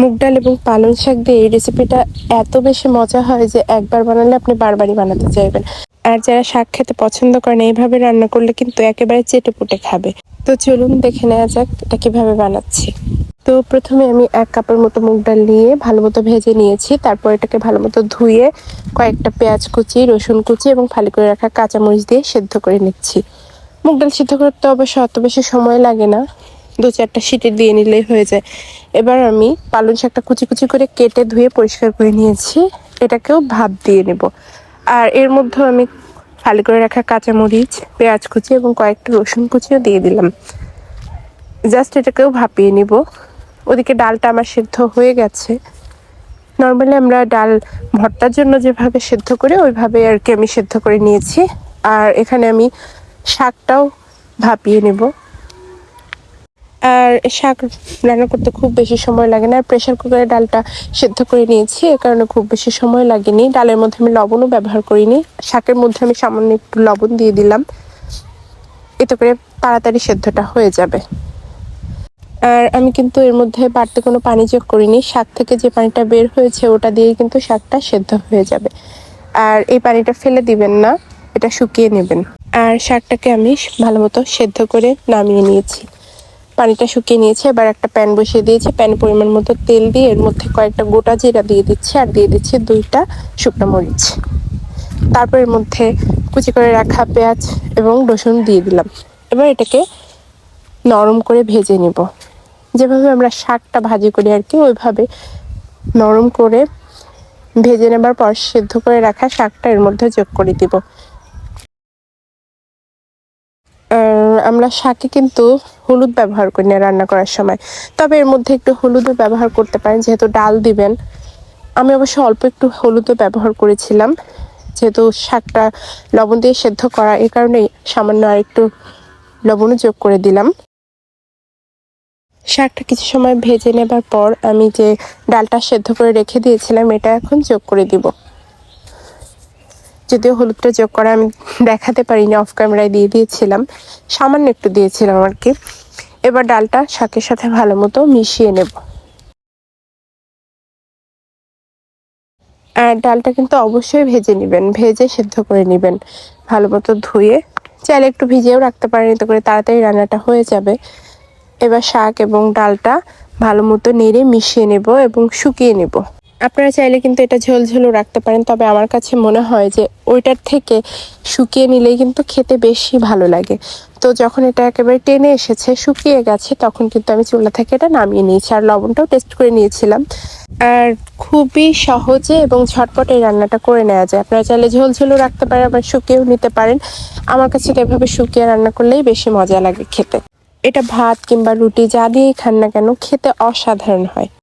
মুগ ডাল এবং পালং শাক দিয়ে এই রেসিপিটা এত বেশি মজা হয় যে একবার বানালে আপনি বারবারই বানাতে চাইবেন। আর যারা শাক খেতে পছন্দ করেন, এইভাবে রান্না করলে কিন্তু একেবারে চেটে পুটে খাবে। তো চলুন দেখে নেওয়া যাক এটা কীভাবে বানাচ্ছি। তো প্রথমে আমি এক কাপের মতো মুগ ডাল নিয়ে ভালো মতো ভেজে নিয়েছি। তারপর এটাকে ভালো মতো ধুয়ে কয়েকটা পেঁয়াজ কুচি, রসুন কুচি এবং ফালি করে রাখা কাঁচামরিচ দিয়ে সেদ্ধ করে নিচ্ছি। মুগ ডাল সিদ্ধ করতে অবশ্য অত বেশি সময় লাগে না। দু চারটা সিটি দিয়ে নিলেই হয়ে যায়। এবার আমি পালং শাকটা কুচি কুচি করে কেটে ধুয়ে পরিষ্কার করে নিয়েছি। এটাকেও ভাপ দিয়ে নেব। আর এর মধ্যে আমি ফালি করে রাখা কাঁচামরিচ, পেঁয়াজ কুচি এবং কয়েকটা রসুন কুচিও দিয়ে দিলাম। জাস্ট এটাকেও ভাপিয়ে নিব। ওদিকে ডালটা আমার সিদ্ধ হয়ে গেছে। নর্মালি আমরা ডাল ভর্তার জন্য যেভাবে সেদ্ধ করি, ওইভাবে আর কি আমি সেদ্ধ করে নিয়েছি। আর এখানে আমি শাকটাও ভাপিয়ে নেব। আর শাক রান্না করতে খুব বেশি সময় লাগে না। আর প্রেশার কুকারে ডালটা সেদ্ধ করে নিয়েছি, এ কারণে খুব বেশি সময় লাগেনি। ডালের মধ্যে আমি লবণও ব্যবহার করিনি। শাকের মধ্যে আমি সামান্য একটু লবণ দিয়ে দিলাম। এতে করে তাড়াতাড়ি সেদ্ধটা হয়ে যাবে। আর আমি কিন্তু এর মধ্যে বাড়তে কোনো পানি যোগ করিনি। শাক থেকে যে পানিটা বের হয়েছে, ওটা দিয়েই কিন্তু শাকটা সেদ্ধ হয়ে যাবে। আর এই পানিটা ফেলে দিবেন না, এটা শুকিয়ে নেবেন। আর শাকটাকে আমি ভালো মতো সেদ্ধ করে নামিয়ে নিয়েছি। পানিটা শুকিয়ে নিয়েছি, এবার একটা প্যান বসিয়ে দিয়েছি। প্যান পরিমাণ মতো তেল দিয়ে এর মধ্যে কয়েকটা গোটা জিরা দিয়ে দিচ্ছি আর দিয়ে দিচ্ছি দুইটা শুকনো মরিচ। তারপর এর মধ্যে কুচি করে রাখা পেঁয়াজ এবং রসুন দিয়ে দিলাম। এবার এটাকে নরম করে ভেজে নিব। যেভাবে আমরা শাকটা ভাজি করি আর কি, ওইভাবে নরম করে ভেজে নেবার পর সেদ্ধ করে রাখা শাকটা এর মধ্যে যোগ করে দিব। আমরা শাকে কিন্তু হলুদ ব্যবহার করি না রান্না করার সময়। তবে এর মধ্যে একটু হলুদও ব্যবহার করতে পারেন, যেহেতু ডাল দিবেন। আমি অবশ্য অল্প একটু হলুদও ব্যবহার করেছিলাম, যেহেতু শাকটা লবণ দিয়ে সেদ্ধ করা এ কারণেই সামান্য আর একটু লবণও যোগ করে দিলাম। শাকটা কিছু সময় ভেজে নেবার পর আমি যে ডালটা সেদ্ধ করে রেখে দিয়েছিলাম, এটা এখন যোগ করে দিব। যদিও হলুদটা যোগ করা আমি দেখাতে পারিনি অফ ক্যামেরায় দিয়ে দিয়েছিলাম। সামান্য একটু দিয়েছিলাম আর কি। এবার ডালটা শাকের সাথে ভালো মতো মিশিয়ে নেব। আর ডালটা কিন্তু অবশ্যই ভেজে নেবেন, ভেজে সেদ্ধ করে নেবেন। ভালো মতো ধুয়ে, চাইলে একটু ভিজিয়েও রাখতে পারেন, এতে করে তাড়াতাড়ি রান্নাটা হয়ে যাবে। এবার শাক এবং ডালটা ভালো মতো নেড়ে মিশিয়ে নেব এবং শুকিয়ে নেব। আপনারা চাইলে কিন্তু এটা ঝোল ঝোলও রাখতে পারেন, তবে আমার কাছে মনে হয় যে ওইটার থেকে শুকিয়ে নিলেই কিন্তু খেতে বেশি ভালো লাগে। তো যখন এটা একেবারে টেনে এসেছে, শুকিয়ে গেছে, তখন কিন্তু আমি চুলা থেকে এটা নামিয়ে নিয়েছি আর লবণটাও টেস্ট করে নিয়েছিলাম। আর খুবই সহজে এবং ঝটপট এই রান্নাটা করে নেওয়া যায়। আপনারা চাইলে ঝোল ঝোলও রাখতে পারেন, আবার শুকিয়েও নিতে পারেন। আমার কাছে এভাবে শুকিয়ে রান্না করলেই বেশি মজা লাগে খেতে। এটা ভাত কিংবা রুটি যা দিয়েই খান না কেন, খেতে অসাধারণ হয়।